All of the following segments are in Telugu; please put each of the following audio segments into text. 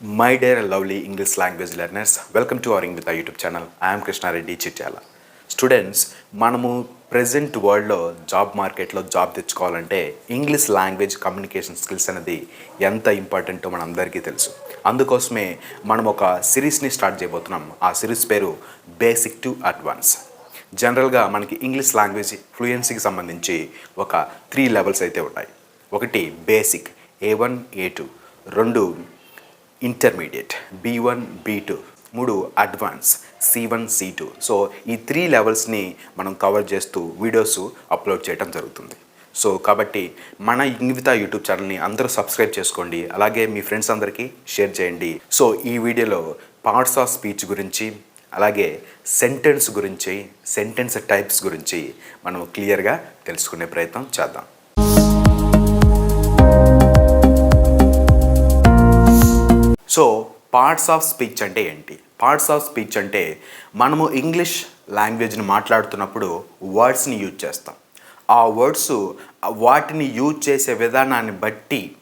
My dear lovely English language learners welcome to our our YouTube channel I'm Krishna Reddy Chityala students మనము ప్రజెంట్ వరల్డ్లో జాబ్ మార్కెట్లో జాబ్ తెచ్చుకోవాలంటే ఇంగ్లీష్ లాంగ్వేజ్ కమ్యూనికేషన్ స్కిల్స్ అనేది ఎంత ఇంపార్టెంటో మనందరికీ తెలుసు. అందుకోసమే మనం ఒక సిరీస్ని స్టార్ట్ చేయబోతున్నాం. ఆ సిరీస్ పేరు బేసిక్ టు అడ్వాన్స్ జనరల్గా మనకి ఇంగ్లీష్ లాంగ్వేజ్ ఫ్లూయెన్సీకి సంబంధించి ఒక త్రీ లెవెల్స్ అయితే ఉంటాయి. ఒకటి basic A one A two రెండు intermediate B one B two మూడు advance C one C two so ఈ త్రీ లెవెల్స్ని మనం కవర్ చేస్తూ వీడియోస్ అప్లోడ్ చేయడం జరుగుతుంది. సో కాబట్టి మన ఇంగిత యూట్యూబ్ ఛానల్ని అందరూ సబ్స్క్రైబ్ చేసుకోండి. అలాగే మీ ఫ్రెండ్స్ అందరికీ షేర్ చేయండి. సో ఈ వీడియోలో పార్ట్స్ ఆఫ్ స్పీచ్ గురించి అలాగే సెంటెన్స్ గురించి సెంటెన్స్ టైప్స్ గురించి మనం క్లియర్గా తెలుసుకునే ప్రయత్నం చేద్దాం. సో పార్ట్స్ ఆఫ్ స్పీచ్ అంటే ఏంటి? పార్ట్స్ ఆఫ్ స్పీచ్ అంటే మనము ఇంగ్లీష్ లాంగ్వేజ్ని మాట్లాడుతున్నప్పుడు వర్డ్స్ని యూజ్ చేస్తాం. ఆ వర్డ్స్ వాటిని యూజ్ చేసే విధానాన్ని బట్టి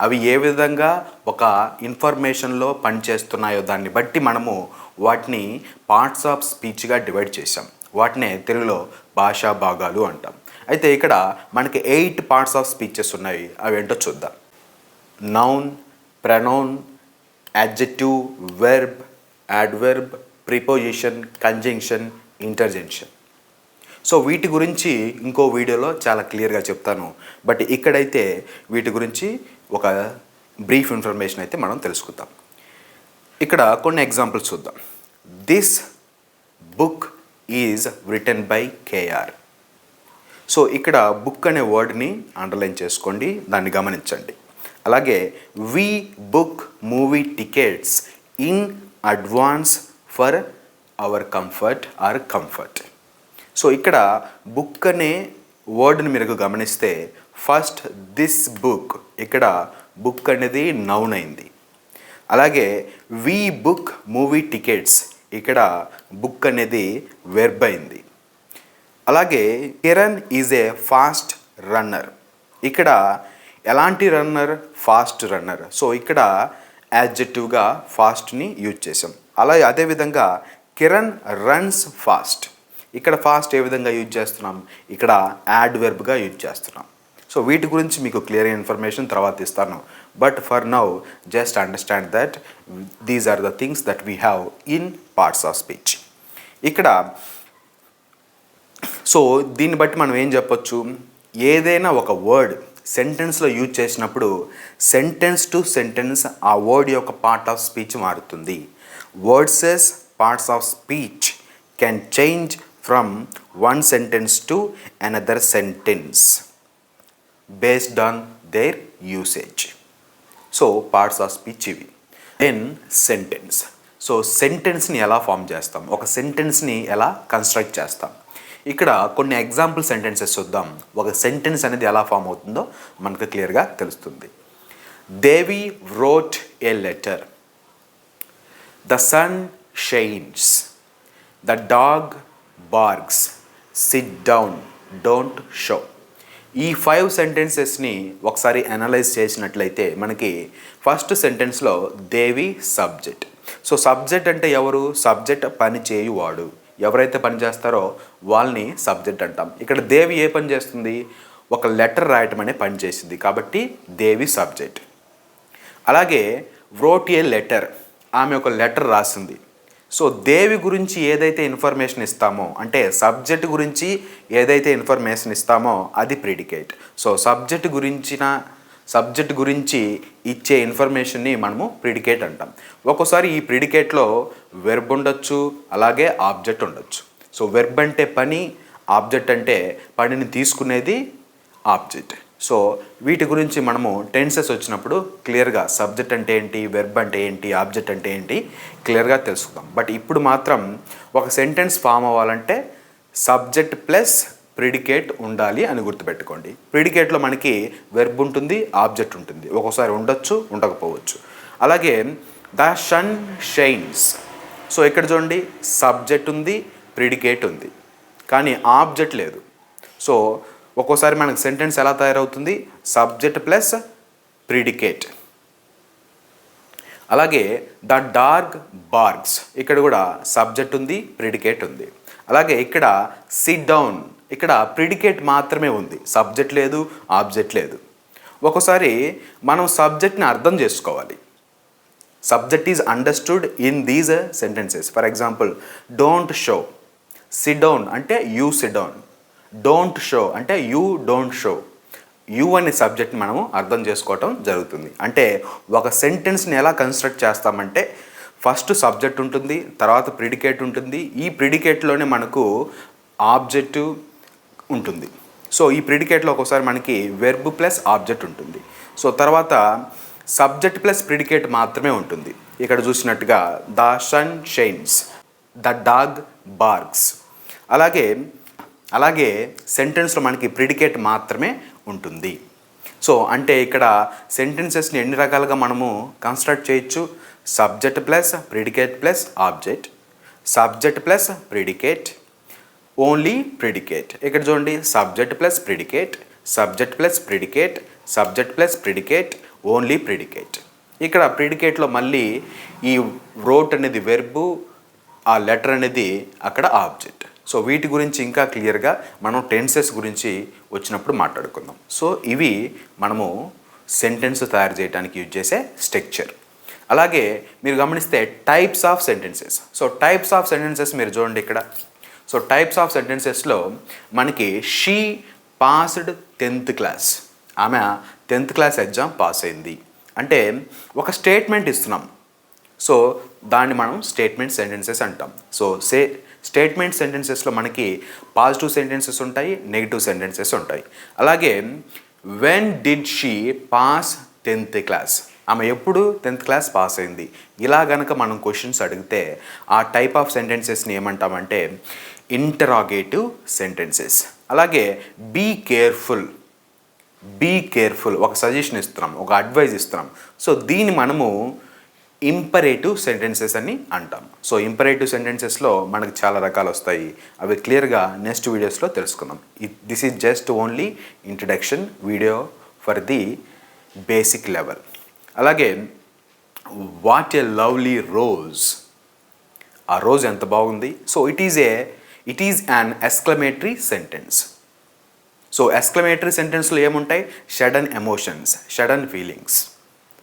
అవి ఏ విధంగా ఒక ఇన్ఫర్మేషన్లో పనిచేస్తున్నాయో దాన్ని బట్టి మనము వాటిని పార్ట్స్ ఆఫ్ స్పీచ్గా డివైడ్ చేసాం వాటినే తెలుగులో భాషా భాగాలు అంటాం. అయితే ఇక్కడ మనకి ఎయిట్ పార్ట్స్ ఆఫ్ స్పీచెస్ ఉన్నాయి. అవి ఏంటో చూద్దాం. Noun pronoun adjective verb adverb preposition conjunction interjection so వీటి గురించి ఇంకో వీడియోలో చాలా క్లియర్గా చెప్తాను. బట్ ఇక్కడైతే వీటి గురించి ఒక బ్రీఫ్ ఇన్ఫర్మేషన్ అయితే మనం తెలుసుకుందాం. ఇక్కడ కొన్ని ఎగ్జాంపుల్స్ చూద్దాం. This book is return by KR so ఇక్కడ బుక్ అనే వర్డ్ని అండర్లైన్ చేసుకోండి దాన్ని గమనించండి. అలాగే we book movie tickets in advance for our comfort or comfort so ఇక్కడ బుక్ అనే వర్డ్ని మీరు గమనిస్తే ఫస్ట్ దిస్ బుక్ ఇక్కడ బుక్ అనేది నౌన్ అయింది. అలాగే వి బుక్ మూవీ టికెట్స్ ఇక్కడ బుక్ అనేది వెర్బ్ అయింది. అలాగే Kiran is a fast runner ఇక్కడ ఎలాంటి రన్నర్? Fast runner. సో ఇక్కడ యాడ్జెక్టివ్గా ఫాస్ట్ని యూజ్ చేసాం అలా అదేవిధంగా కిరణ్ రన్స్ ఫాస్ట్. ఇక్కడ ఫాస్ట్ ఏ విధంగా యూజ్ చేస్తున్నాం? ఇక్కడ యాడ్ వెర్బ్గా యూజ్ చేస్తున్నాం. సో వీటి గురించి మీకు క్లియర్ ఇన్ఫర్మేషన్ తర్వాత ఇస్తాను. But for now just understand that these are the things that we have in parts of speech. ఇక్కడ సో దీన్ని బట్టి మనం ఏం చెప్పొచ్చు? ఏదైనా ఒక వర్డ్ సెంటెన్స్లో యూజ్ చేసినప్పుడు సెంటెన్స్ టు సెంటెన్స్ ఆ వర్డ్ యొక్క పార్ట్ ఆఫ్ స్పీచ్ మారుతుంది. Words parts of speech can change from one sentence to another sentence based on their usage. So parts of speech ఇవి. దెన్ సెంటెన్స్ సో సెంటెన్స్ని ఎలా ఫామ్ చేస్తాం? ఒక సెంటెన్స్ని ఎలా కన్స్ట్రక్ట్ చేస్తాం? ఇక్కడ కొన్ని ఎగ్జాంపుల్ సెంటెన్సెస్ చూద్దాం. ఒక సెంటెన్స్ అనేది ఎలా ఫామ్ అవుతుందో మనకు క్లియర్గా తెలుస్తుంది. Devi wrote a letter the sun shines the dog barks sit down don't show ఈ ఫైవ్ సెంటెన్సెస్ని ఒకసారి అనలైజ్ చేసినట్లయితే మనకి ఫస్ట్ సెంటెన్స్లో దేవి సబ్జెక్ట్ సో సబ్జెక్ట్ అంటే ఎవరు? సబ్జెక్ట్ పని చేయువాడు. ఎవరైతే పనిచేస్తారో వాళ్ళని సబ్జెక్ట్ అంటాం. ఇక్కడ దేవి ఏ పని చేస్తుంది? ఒక లెటర్ రాయటం అనే పని చేసింది. కాబట్టి దేవి సబ్జెక్ట్. అలాగే వ్రోట్ ఏ లెటర్. ఆమె ఒక లెటర్ రాసింది. సో దేవి గురించి ఏదైతే ఇన్ఫర్మేషన్ ఇస్తామో అంటే సబ్జెక్ట్ గురించి ఏదైతే ఇన్ఫర్మేషన్ ఇస్తామో అది ప్రిడికేట్. సో సబ్జెక్ట్ గురించిన సబ్జెక్ట్ గురించి ఇచ్చే ఇన్ఫర్మేషన్ని మనము ప్రిడికేట్ అంటాం. ఒక్కోసారి ఈ ప్రిడికేట్లో వెర్బ్ ఉండొచ్చు అలాగే ఆబ్జెక్ట్ ఉండొచ్చు. సో వెర్బ్ అంటే పని ఆబ్జెక్ట్ అంటే పనిని తీసుకునేది ఆబ్జెక్ట్. సో వీటి గురించి మనము టెన్సెస్ వచ్చినప్పుడు క్లియర్గా సబ్జెక్ట్ అంటే ఏంటి వెర్బ్ అంటే ఏంటి ఆబ్జెక్ట్ అంటే ఏంటి క్లియర్గా తెలుసుకుందాం. బట్ ఇప్పుడు మాత్రం ఒక సెంటెన్స్ ఫామ్ అవ్వాలంటే సబ్జెక్ట్ ప్లస్ ప్రిడికేట్ ఉండాలి అని గుర్తుపెట్టుకోండి. ప్రిడికేట్లో మనకి వెర్బ్ ఉంటుంది ఆబ్జెక్ట్ ఉంటుంది. ఒక్కోసారి ఉండొచ్చు ఉండకపోవచ్చు. అలాగే ద షన్ షైన్స్. సో ఇక్కడ చూడండి? సబ్జెక్ట్ ఉంది ప్రిడికేట్ ఉంది. కానీ ఆబ్జెక్ట్ లేదు. సో ఒక్కోసారి మనకు సెంటెన్స్ ఎలా తయారవుతుంది? Subject plus predicate. అలాగే ద డార్క్ బార్గ్స్ ఇక్కడ కూడా సబ్జెక్ట్ ఉంది ప్రిడికేట్ ఉంది. అలాగే ఇక్కడ సిట్ డౌన్ ఇక్కడ ప్రిడికేట్ మాత్రమే ఉంది. సబ్జెక్ట్ లేదు ఆబ్జెక్ట్ లేదు. ఒక్కోసారి మనం సబ్జెక్ట్ని అర్థం చేసుకోవాలి. Subject is understood in these sentences. For example don't show. Sit down అంటే you sit down don't show అంటే యూ డోంట్ షో. యూ అనే సబ్జెక్ట్ని మనము అర్థం చేసుకోవటం జరుగుతుంది. అంటే ఒక సెంటెన్స్ని ఎలా కన్స్ట్రక్ట్ చేస్తామంటే ఫస్ట్ సబ్జెక్ట్ ఉంటుంది తర్వాత ప్రిడికేట్ ఉంటుంది. ఈ ప్రిడికేట్లోనే మనకు ఆబ్జెక్టు ఉంటుంది. సో ఈ ప్రిడికేట్లో ఒక్కోసారి మనకి వెర్బ్ ప్లస్ ఆబ్జెక్ట్ ఉంటుంది. సో తర్వాత సబ్జెక్ట్ ప్లస్ ప్రిడికేట్ మాత్రమే ఉంటుంది. ఇక్కడ చూసినట్టుగా the sun shines the dog barks అలాగే అలాగే సెంటెన్స్లో మనకి ప్రిడికేట్ మాత్రమే ఉంటుంది. సో అంటే ఇక్కడ సెంటెన్సెస్ని ఎన్ని రకాలుగా మనము కన్స్ట్రక్ట్ చేయొచ్చు? Subject plus predicate plus object subject plus predicate only predicate ఇక్కడ చూడండి subject plus predicate subject plus predicate subject plus predicate only predicate ఇక్కడ ప్రిడికేట్లో మళ్ళీ ఈ రోట్ అనేది వెర్బు ఆ లెటర్ అనేది అక్కడ ఆబ్జెక్ట్ సో వీటి గురించి ఇంకా క్లియర్గా మనం టెన్సెస్ గురించి వచ్చినప్పుడు మాట్లాడుకుందాం. సో ఇవి మనము సెంటెన్స్ తయారు చేయడానికి యూజ్ చేసే స్ట్రక్చర్ అలాగే మీరు గమనిస్తే types of sentences so types of sentences మీరు చూడండి ఇక్కడ. సో టైప్స్ ఆఫ్ సెంటెన్సెస్లో మనకి షీ పాస్డ్ టెన్త్ క్లాస్ ఆమె టెన్త్ క్లాస్ ఎగ్జామ్ పాస్ అయింది. అంటే ఒక స్టేట్మెంట్ ఇస్తున్నాం. సో దాన్ని మనం స్టేట్మెంట్ సెంటెన్సెస్ అంటాం. సో సే స్టేట్మెంట్ సెంటెన్సెస్లో మనకి పాజిటివ్ సెంటెన్సెస్ ఉంటాయి నెగిటివ్ సెంటెన్సెస్ ఉంటాయి. అలాగే when did she pass tenth class ఆమె ఎప్పుడు టెన్త్ క్లాస్ పాస్ అయింది? ఇలా గనక మనం క్వశ్చన్స్ అడిగితే ఆ టైప్ ఆఫ్ సెంటెన్సెస్ని ఏమంటామంటే ఇంటరాగేటివ్ సెంటెన్సెస్ అలాగే బీ కేర్ఫుల్ బీ కేర్ఫుల్ ఒక సజెషన్ ఇస్తున్నాం ఒక అడ్వైజ్ ఇస్తున్నాం. సో దీన్ని మనము ఇంపరేటివ్ సెంటెన్సెస్ అని అంటాం. సో ఇంపరేటివ్ సెంటెన్సెస్లో మనకు చాలా రకాలు వస్తాయి. అవి క్లియర్గా నెక్స్ట్ వీడియోస్లో తెలుసుకుందాం. This is just only introduction video for the basic level అలాగే వాట్ ఎ లవ్లీ రోజ్ ఆ రోజు ఎంత బాగుంది? So it is a it is an exclamatory sentence so exclamatory సెంటెన్స్లో ఏముంటాయి? Sudden emotions sudden feelings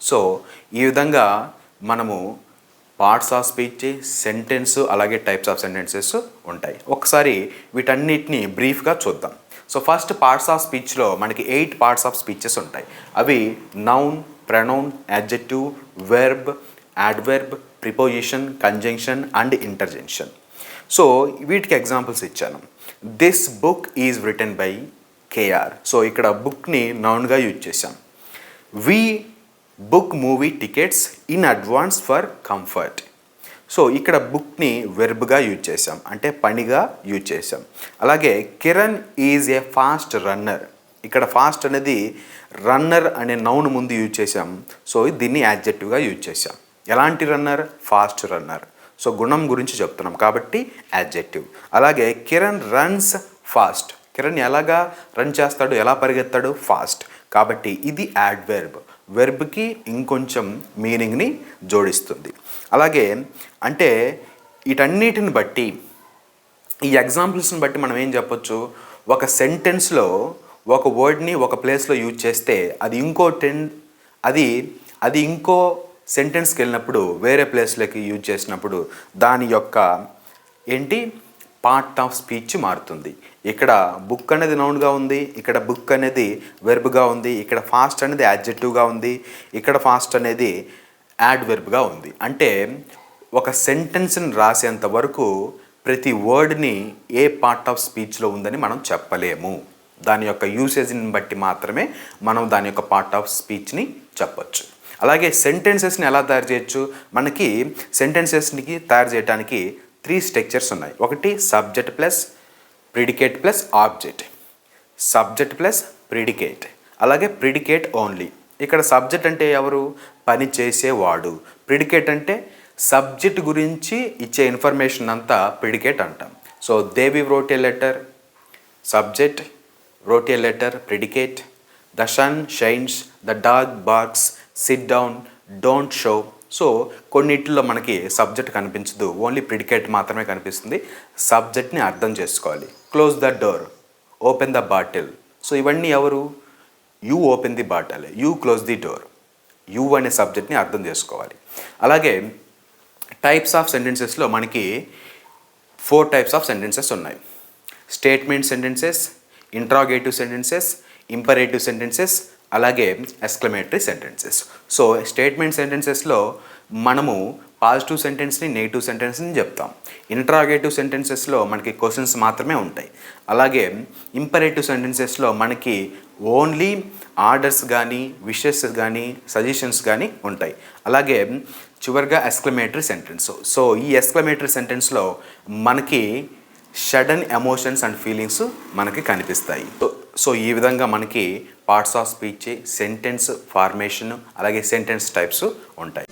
so ఈ విధంగా మనము పార్ట్స్ ఆఫ్ స్పీచ్ సెంటెన్స్ అలాగే టైప్స్ ఆఫ్ సెంటెన్సెస్ ఉంటాయి. ఒకసారి వీటన్నిటిని బ్రీఫ్గా చూద్దాం. సో ఫస్ట్ పార్ట్స్ ఆఫ్ స్పీచ్లో మనకి ఎయిట్ పార్ట్స్ ఆఫ్ స్పీచెస్ ఉంటాయి. అవి noun pronoun adjective verb adverb preposition conjunction and interjection so వీటికి ఎగ్జాంపుల్స్ ఇచ్చాను. This book is return by KR so ఇక్కడ బుక్ని నౌన్గా యూజ్ చేశాం. We book movie tickets in advance for comfort so ఇక్కడ బుక్ని వెర్బ్గా యూజ్ చేసాం అంటే పనిగా యూజ్ చేసాం అలాగే Kiran is a fast runner ఇక్కడ ఫాస్ట్ అనేది రన్నర్ అనే నౌన్ ముందు యూజ్ చేసాం సో దీన్ని యాడ్జెక్టివ్గా యూజ్ చేసాం ఎలాంటి రన్నర్ ఫాస్ట్ రన్నర్ సో గుణం గురించి చెప్తున్నాం కాబట్టి యాడ్జెక్టివ్ అలాగే కిరణ్ రన్స్ ఫాస్ట్ కిరణ్ ఎలాగా రన్ చేస్తాడు ఎలా పరిగెత్తాడు? ఫాస్ట్ కాబట్టి ఇది యాడ్ వెర్బ్ వెర్బ్కి ఇంకొంచెం మీనింగ్ని జోడిస్తుంది. అలాగే అంటే వీటన్నిటిని బట్టి ఈ ఎగ్జాంపుల్స్ని బట్టి మనం ఏం చెప్పొచ్చు? ఒక సెంటెన్స్లో ఒక వర్డ్ని ఒక ప్లేస్లో యూజ్ చేస్తే అది ఇంకో టెన్ అది అది ఇంకో సెంటెన్స్కి వెళ్ళినప్పుడు వేరే ప్లేస్లోకి యూజ్ చేసినప్పుడు దాని యొక్క ఏంటి? పార్ట్ ఆఫ్ స్పీచ్ మారుతుంది. ఇక్కడ బుక్ అనేది నౌన్గా ఉంది ఇక్కడ బుక్ అనేది వెర్బ్గా ఉంది ఇక్కడ ఫాస్ట్ అనేది యాడ్జెక్టివ్గా ఉంది ఇక్కడ ఫాస్ట్ అనేది యాడ్ వెర్బ్గా ఉంది. అంటే ఒక సెంటెన్స్ని రాసేంత వరకు ప్రతి వర్డ్ని ఏ పార్ట్ ఆఫ్ స్పీచ్లో ఉందని మనం చెప్పలేము. దాని యొక్క యూసేజ్ని బట్టి మాత్రమే మనం దాని యొక్క పార్ట్ ఆఫ్ స్పీచ్ని చెప్పచ్చు. అలాగే సెంటెన్సెస్ని ఎలా తయారు చేయొచ్చు? మనకి సెంటెన్సెస్కి తయారు చేయడానికి త్రీ స్ట్రక్చర్స్ ఉన్నాయి. ఒకటి subject plus predicate plus object subject plus predicate అలాగే ప్రిడికేట్ ఓన్లీ ఇక్కడ సబ్జెక్ట్ అంటే ఎవరు? పని చేసేవాడు. ప్రిడికేట్ అంటే సబ్జెక్ట్ గురించి ఇచ్చే ఇన్ఫర్మేషన్ అంతా ప్రిడికేట్ అంటాం. So Devi wrote a letter subject wrote a letter, predicate, the sun shines, the dog sit down don't show so కొన్నిటిలో మనకి సబ్జెక్ట్ కనిపించదు. ఓన్లీ ప్రిడికేట్ మాత్రమే కనిపిస్తుంది. సబ్జెక్ట్ని అర్థం చేసుకోవాలి. Close the door open the bottle so ఇవన్నీ ఎవరు? You open the bottle you close the door you అనే సబ్జెక్ట్ని అర్థం చేసుకోవాలి. అలాగే టైప్స్ ఆఫ్ సెంటెన్సెస్లో మనకి ఫోర్ టైప్స్ ఆఫ్ సెంటెన్సెస్ ఉన్నాయి. Statement sentences interrogative sentences imperative sentences అలాగే ఎక్స్క్లమేటరీ సెంటెన్సెస్. సో స్టేట్మెంట్ సెంటెన్సెస్లో మనము పాజిటివ్ సెంటెన్స్ని నెగిటివ్ సెంటెన్స్ని చెప్తాం. ఇంట్రాగేటివ్ సెంటెన్సెస్లో మనకి క్వశ్చన్స్ మాత్రమే ఉంటాయి. అలాగే ఇంపరేటివ్ సెంటెన్సెస్లో మనకి ఓన్లీ ఆర్డర్స్ కానీ విషెస్ కానీ సజెషన్స్ కానీ ఉంటాయి. అలాగే చివరిగా ఎక్స్క్లమేటరీ సెంటెన్స్. సో ఈ ఎక్స్క్లమేటరీ సెంటెన్స్లో మనకి షడన్ ఎమోషన్స్ అండ్ ఫీలింగ్స్ మనకి కనిపిస్తాయి. సో- సో ఈ విధంగా మనకి parts of speech sentence formation అలాగే సెంటెన్స్ టైప్స్ ఉంటాయి.